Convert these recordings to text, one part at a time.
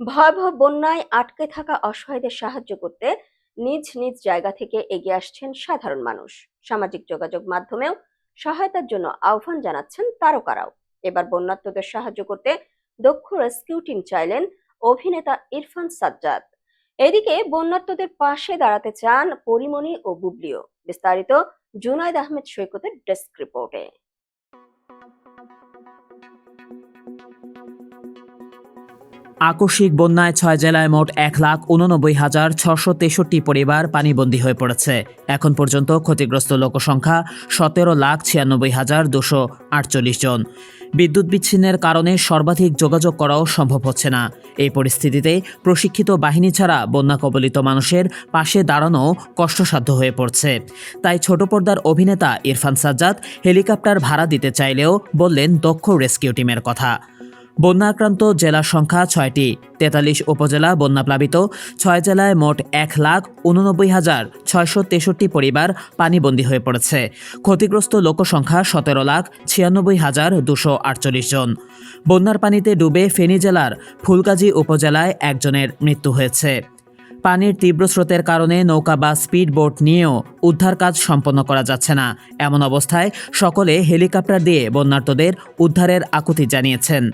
ভয়াবহ বন্যায় আটকে থাকা অসহায়দের সাহায্য করতে নিজ নিজ জায়গা থেকে এগিয়ে আসছেন সাধারণ মানুষ। সামাজিক যোগাযোগ মাধ্যমেও সহায়তার জন্য আহ্বান জানাচ্ছেন তারকারাও। এবার বন্যার্তদের সাহায্য করতে দক্ষ রেস্কিউ টিম চাইলেন অভিনেতা ইরফান সাজ্জাদ। এদিকে বন্যার্তদের পাশে দাঁড়াতে চান পরিমণি ও বুবলিও। বিস্তারিত জুনাইদ আহমেদ সৈকতের ডেস্ক রিপোর্টে। আকস্মিক বন্যায় ছয় জেলায় মোট এক লাখ উননব্বই হাজার ছশো তেষট্টি পরিবার পানিবন্দী হয়ে পড়েছে। এখন পর্যন্ত ক্ষতিগ্রস্ত লোকসংখ্যা সতেরো লাখ ছিয়ানব্বই হাজার দুশো আটচল্লিশ জন। বিদ্যুৎ বিচ্ছিন্নের কারণে সর্বাধিক যোগাযোগ করাও সম্ভব হচ্ছে না। এই পরিস্থিতিতে প্রশিক্ষিত বাহিনী ছাড়া বন্যা কবলিত মানুষের পাশে দাঁড়ানো কষ্টসাধ্য হয়ে পড়ছে। তাই ছোট পর্দার অভিনেতা ইরফান সাজ্জাদ হেলিকপ্টার ভাড়া দিতে চাইলেও বললেন দক্ষ রেস্কিউ টিমের কথা। বন্যা আক্রান্ত জেলার সংখ্যা ছয়টি। তেতাল্লিশ উপজেলা বন্যাপ্লাবিত, ছয় জেলায় মোট এক লাখ উননব্বই হাজার ছয়শো তেষট্টি পরিবার পানিবন্দী হয়ে পড়েছে। ক্ষতিগ্রস্ত লোকসংখ্যা সতেরো লাখ ছিয়ানব্বই হাজার দুশো আটচল্লিশ জন। বন্যার পানিতে ডুবে ফেনী জেলার ফুলগাজী উপজেলায় একজনের মৃত্যু হয়েছে। পানির তীব্র স্রোতের কারণে নৌকা বা স্পিড বোট নিয়েও উদ্ধার কাজ সম্পন্ন করা যাচ্ছে না। এমন অবস্থায় সকলে হেলিকপ্টার দিয়ে বন্যার্তদের উদ্ধারের আকুতি জানিয়েছেন।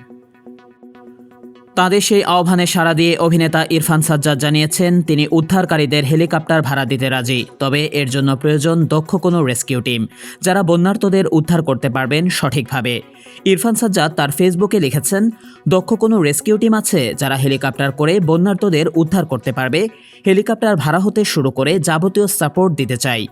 তাদের সেই আহ্বানে সাড়া দিয়ে অভিনেতা ইরফান সাজ্জাদ জানিয়েছেন, তিনি উদ্ধারকারীদের হেলিকপ্টার ভাড়া দিতে রাজি। তবে এর জন্য প্রয়োজন দক্ষ কোনো রেস্কিউ টিম, যারা বন্যার্তদের উদ্ধার করতে পারবেন সঠিকভাবে। ইরফান সাজ্জাদ তার ফেসবুকে লিখেছেন, দক্ষ কোনো রেস্কিউ টিম আছে যারা হেলিকপ্টার করে বন্যার্তদের উদ্ধার করতে পারবে। হেলিকপ্টার ভাড়া হতে শুরু করে যাবতীয় সাপোর্ট দিতে চাই।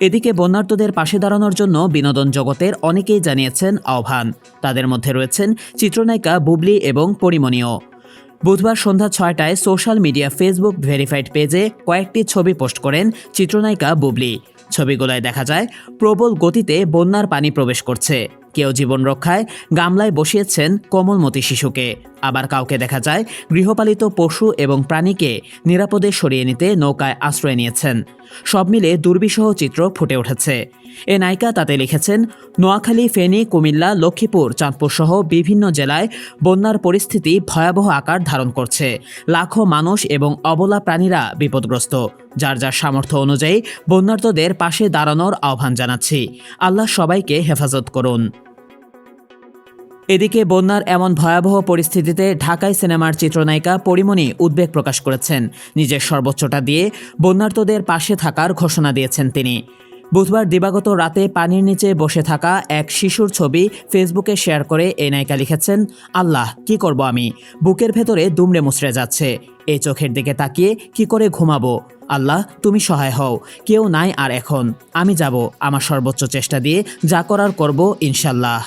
এদিকে বন্যার্থদের পাশে দাঁড়ানোর জন্য বিনোদন জগতের অনেকেই জানিয়েছেন আহ্বান। তাদের মধ্যে রয়েছেন চিত্রনায়িকা বুবলি এবং পরিমণীয় বুধবার সন্ধ্যা ছয়টায় সোশ্যাল মিডিয়া ফেসবুক ভেরিফাইড পেজে কয়েকটি ছবি পোস্ট করেন চিত্রনায়িকা বুবলি। ছবিগুলোয় দেখা যায়, প্রবল গতিতে বন্যার পানি প্রবেশ করছে। কেউ জীবন রক্ষায় গামলায় বসিয়েছেন কোমলমতি শিশুকে। আবার কাউকে দেখা যায় গৃহপালিত পশু এবং প্রাণীকে নিরাপদে সরিয়ে নিতে নৌকায় আশ্রয় নিয়েছেন। সব মিলে দুর্বিষহ চিত্র ফুটে উঠেছে। এ নায়িকা তাতে লিখেছেন, নোয়াখালী, ফেনী, কুমিল্লা, লক্ষ্মীপুর, চাঁদপুর সহ বিভিন্ন জেলায় বন্যার পরিস্থিতি ভয়াবহ আকার ধারণ করছে। লাখো মানুষ এবং অবলা প্রাণীরা বিপদগ্রস্ত। যার যার সামর্থ্য অনুযায়ী বন্যার্তদের পাশে দাঁড়ানোর আহ্বান জানাচ্ছি। আল্লাহ সবাইকে হেফাজত করুন। এদিকে বন্যার এমন ভয়াবহ পরিস্থিতিতে ঢাকায় সিনেমার চিত্রনায়িকা পরিমণি উদ্বেগ প্রকাশ করেছেন। নিজের সর্বোচ্চটা দিয়ে বন্যার্তদের পাশে থাকার ঘোষণা দিয়েছেন তিনি। বুধবার দিবাগত রাতে পানির নিচে বসে থাকা এক শিশুর ছবি ফেসবুকে শেয়ার করে এই নায়িকা লিখেছেন, আল্লাহ, কি করব আমি? বুকের ভেতরে দুমড়ে মুচড়ে যাচ্ছে। এই চোখের দিকে তাকিয়ে কি করে ঘুমাবো? আল্লাহ, তুমি সহায় হও। কেউ নাই আর এখন। আমি যাব। আমার সর্বোচ্চ চেষ্টা দিয়ে যা করার করব, ইনশাল্লাহ।